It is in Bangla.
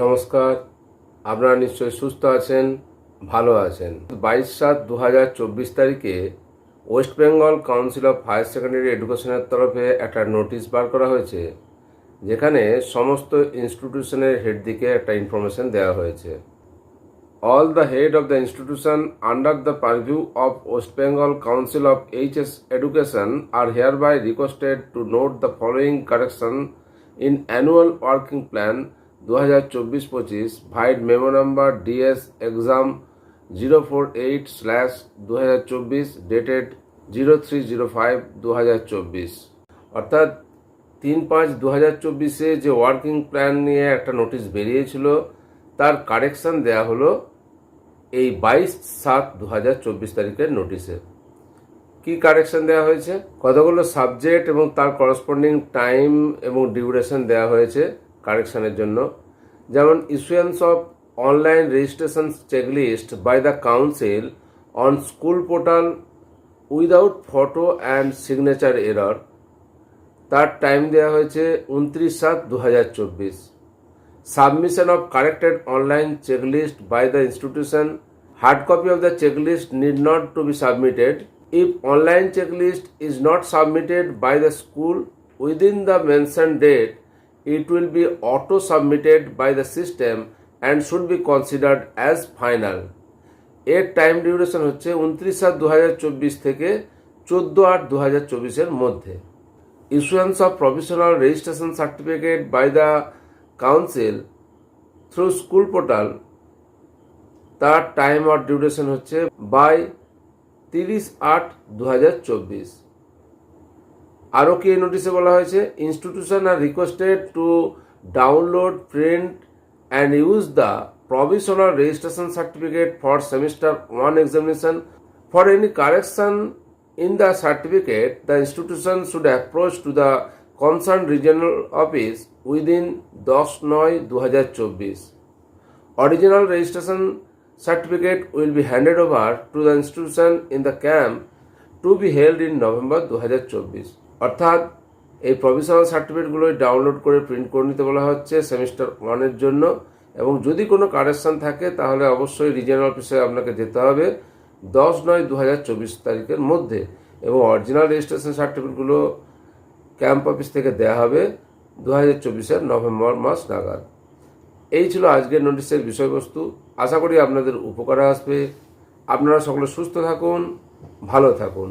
নমস্কার। আপনারা নিশ্চয়ই সুস্থ আছেন, ভালো আছেন। বাইশ সাত দু হাজার চব্বিশ তারিখে West Bengal Council of Higher Secondary এডুকেশনের তরফে একটা নোটিশ বার করা হয়েছে, যেখানে সমস্ত ইনস্টিটিউশনের হেড দিকে একটা ইনফরমেশন দেওয়া হয়েছে। all the head of the institution under the purview of West Bengal Council of HS Education to note requested following correction in annual working in annual working plan 2024-25 vide memo number DS exam zero four eight slash দু হাজার চব্বিশ dated zero three zero five দু হাজার চব্বিশ। অর্থাৎ তিন পাঁচ দু হাজার চব্বিশে যে ওয়ার্কিং প্ল্যান নিয়ে একটা নোটিশ বেরিয়েছিল, তার কারেকশান দেয়া হলো এই বাইশ সাত দু হাজার চব্বিশ তারিখের নোটিশে। কি কারেকশান দেওয়া হয়েছে? কতগুলো সাবজেক্ট এবং তার করসপন্ডিং টাইম এবং ডিউরেশন দেওয়া হয়েছে কারেকশানের জন্য। যেমন issuance of online registration checklist by the council on school portal without photo and signature error তার টাইম দেওয়া হয়েছে উনত্রিশ সাত দু হাজার চব্বিশ। Submission of corrected online checklist by the institution hard copy of the checklist need not to be submitted if online checklist is not submitted by the school within the mention date it will be auto submitted by the system and should be considered as final. এর টাইম ডিউরেশন হচ্ছে উনত্রিশ সাত দু থেকে চোদ্দ আট দু হাজার মধ্যে। Issuance of professional registration certificate by the council through school portal তার টাইম অর ডিউরেশন হচ্ছে বাই তিরিশ আট দু আরও কি নোটিশে বলা হয়েছে? Institution are requested to download print and use the provisional registration certificate for semester one examination for any correction in the certificate, the institution should approach to the concerned regional office within 10 নয় দু হাজার চব্বিশ। Original registration certificate will be handed over to the institution in the camp to be held in November দু হাজার চব্বিশ। অর্থাৎ এই প্রভিশনাল সার্টিফিকেটগুলো ডাউনলোড করে প্রিন্ট করে নিতে বলা হচ্ছে সেমিস্টার ওয়ানের জন্য এবং যদি কোনো কারেকশন থাকে তাহলে অবশ্যই রিজিয়নাল অফিসে আপনাকে যেতে হবে দশ নয় দু হাজার চব্বিশ তারিখের মধ্যে এবং অরিজিনাল রেজিস্ট্রেশন সার্টিফিকেটগুলো ক্যাম্প অফিস থেকে দেওয়া হবে দু হাজার চব্বিশের নভেম্বর মাস নাগাদ। এই ছিল আজকের নোটিশের বিষয়বস্তু। আশা করি আপনাদের উপকারে আসবে। আপনারা সকলে সুস্থ থাকুন, ভালো থাকুন।